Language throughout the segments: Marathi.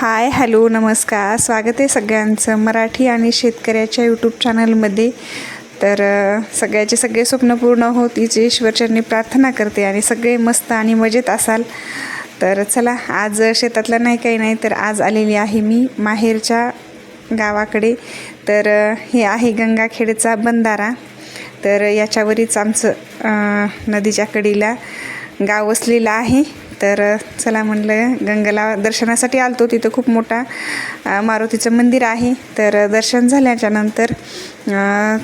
हाय हॅलो नमस्कार. स्वागत आहे सगळ्यांचं मराठी आणि शेतकऱ्याच्या यूट्यूब चॅनलमध्ये तर सगळ्याचे सगळे स्वप्न पूर्ण होत हिची ईश्वरचरणी प्रार्थना करते आणि सगळे मस्त आणि मजेत असाल. तर चला आज शेतातलं नाही काही नाही तर आज आलेली आहे मी माहेरच्या गावाकडे. तर हे आहे गंगाखेडचा बंधारा. तर याच्यावरच आमचं नदीच्या कडीला गाव वसलेलं आहे. तर चला म्हणलं गंगेला दर्शनासाठी आलतो. तिथं खूप मोठा मारुतीचं मंदिर आहे. तर दर्शन झाल्याच्यानंतर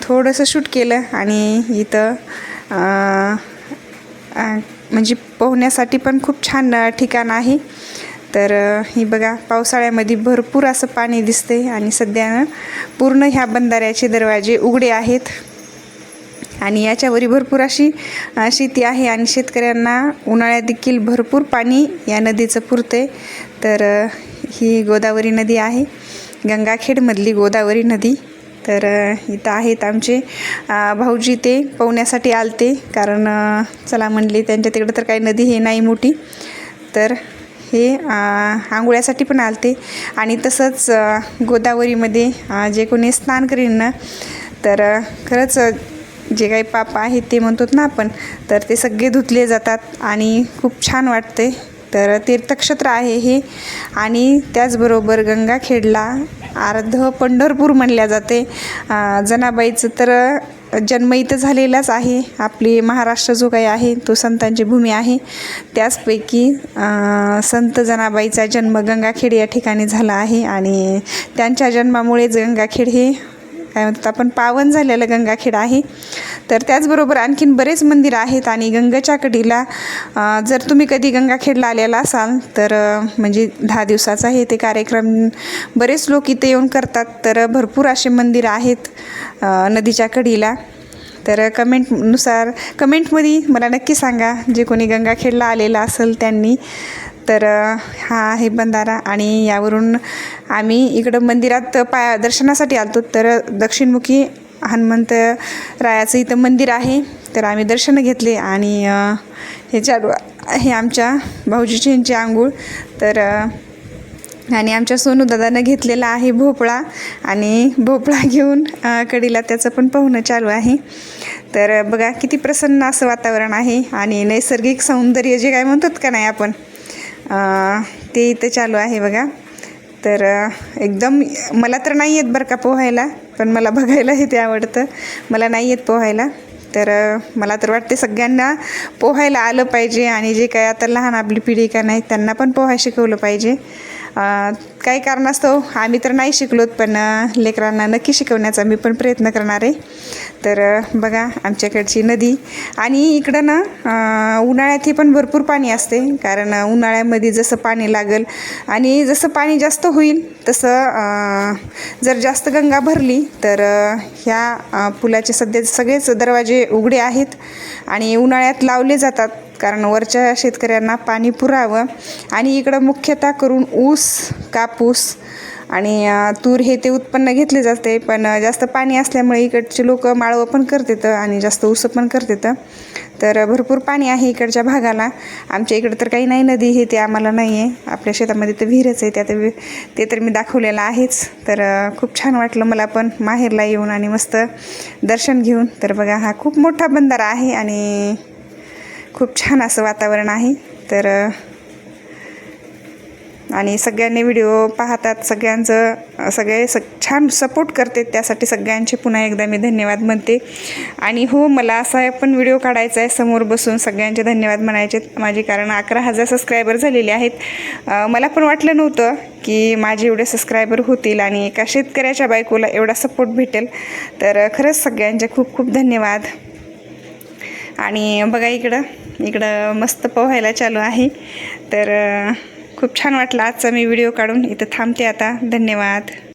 थोडंसं शूट केलं आणि इथं म्हणजे पोहण्यासाठी पण खूप छान ठिकाण आहे. तर ही बघा पावसाळ्यामध्ये भरपूर असं पाणी दिसते आणि सध्या पूर्ण ह्या बंधाऱ्याचे दरवाजे उघडे आहेत. आणि याच्यावरही भरपूर अशी शेती आहे आणि शेतकऱ्यांना उन्हाळ्यात देखील भरपूर पाणी या नदीचं पुरते. तर ही गोदावरी नदी आहे. गंगाखेडमधली गोदावरी नदी. तर इथं आहेत आमचे भाऊजी ते पोहण्यासाठी आलते. कारण चला म्हणले त्यांच्या तिकडं तर काही नदी हे नाही मोठी. तर हे आंघोळ्यासाठी पण आलते. आणि तसंच गोदावरीमध्ये जे कोणी स्नान करीन ना तर खरंच जे काही पाप आहेत ते म्हणतो ना आपण तर ते सगळे धुतले जातात आणि खूप छान वाटते. तर तीर्थक्षेत्र आहे हे. आणि त्याचबरोबर गंगाखेडला अर्ध पंढरपूर म्हणल्या जाते. जनाबाईचं तर जन्म इथं झालेलाच आहे. आपली महाराष्ट्र जो काही आहे तो संतांची भूमी आहे. त्याचपैकी संत जनाबाईचा जन्म गंगाखेड या ठिकाणी झाला आहे. आणि त्यांच्या जन्मामुळेच गंगाखेड हे काय म्हणतात आपण पावन झालेलं गंगाखेड आहे. तर त्याचबरोबर आणखीन बरेच मंदिर आहेत आणि गंगेच्या कडीला जर तुम्ही कधी गंगाखेडला आलेला असाल तर म्हणजे दहा दिवसाचा हे ते कार्यक्रम बरेच लोक इथे येऊन करतात. तर भरपूर असे मंदिर आहेत नदीच्या कडीला. तर कमेंटनुसार कमेंटमध्ये मला नक्की सांगा जे कोणी गंगाखेडला आलेलं असेल त्यांनी तर हा आहे बंधारा आणि यावरून आम्ही इकडं मंदिरात पाया दर्शनासाठी आलतो. तर दक्षिणमुखी हनुमंत रायाचं इथं मंदिर आहे. तर आम्ही दर्शनं घेतले आणि हे चालू हे आमच्या भाऊजीची यांची आंघोळ. तर आणि आमच्या सोनू दादानं घेतलेला आहे भोपळा आणि भोपळा घेऊन कडीला त्याचं पण पोहणं चालू आहे. तर बघा किती प्रसन्न असं वातावरण आहे आणि नैसर्गिक सौंदर्य जे काय म्हणतात का नाही आपण ते इथं चालू आहे बघा. तर एकदम मला तर नाही येत बरं का पोहायला पण मला बघायला ते आवडतं. मला नाही येत पोहायला. तर मला तर वाटते सगळ्यांना पोहायला आलं पाहिजे आणि जे काय आता लहान आपली पिढी का नाही त्यांना पण पोहाय शिकवलं पाहिजे. काही कारणास्तव आम्ही तर नाही शिकलोत पण लेकरांना नक्की शिकवण्याचा मी पण प्रयत्न करणार आहे. तर बघा आमच्याकडची नदी आणि इकडं ना उन्हाळ्यातही उन्हाळ्यात पण भरपूर पाणी असते. कारण उन्हाळ्यामध्ये जसं पाणी लागल आणि जसं पाणी जास्त होईल तसं जर जास्त गंगा भरली तर ह्या पुलाचे सध्या सगळेच दरवाजे उघडे आहेत आणि उन्हाळ्यात लावले जातात कारण वरच्या शेतकऱ्यांना पाणी पुरावं. आणि इकडं मुख्यतः करून ऊस कापूस आणि तूर हे ते उत्पन्न घेतले जाते पण जास्त पाणी असल्यामुळे इकडचे लोक माळवं पण करतात आणि जास्त ऊस पण करतात. तर भरपूर पाणी आहे इकडच्या भागाला. आमच्या इकडं तर काही नाही नदी हे ते आम्हाला नाही आहे आपल्या शेतामध्ये तर विहीरच आहे त्यात ते तर मी दाखवलेलं आहेच. तर खूप छान वाटलं मला पण माहेरला येऊन आणि मस्त दर्शन घेऊन. तर बघा हा खूप मोठा बंधारा आहे आणि खूप छान असं वातावरण आहे. तर आणि सगळ्यांनी व्हिडिओ पाहतात सगळ्यांचं सगळे स छान सपोर्ट करते त्यासाठी सगळ्यांचे पुन्हा एकदा मी धन्यवाद म्हणते. आणि हो मला असा पण व्हिडिओ काढायचा आहे समोर बसून सगळ्यांचे धन्यवाद म्हणायचे. माझे कारण अकरा हजार सबस्क्रायबर झालेले आहेत. मला पण वाटलं नव्हतं की माझे एवढे सबस्क्रायबर होतील आणि एका शेतकऱ्याच्या बायकोला एवढा सपोर्ट भेटेल. तर खरंच सगळ्यांचे खूप खूप धन्यवाद. आणि बघा इकडं इकडं मस्त पोहायला चालू आहे. तर खूप छान वाटलं. आजचा मी व्हिडिओ काढून इथं थांबते आता. धन्यवाद.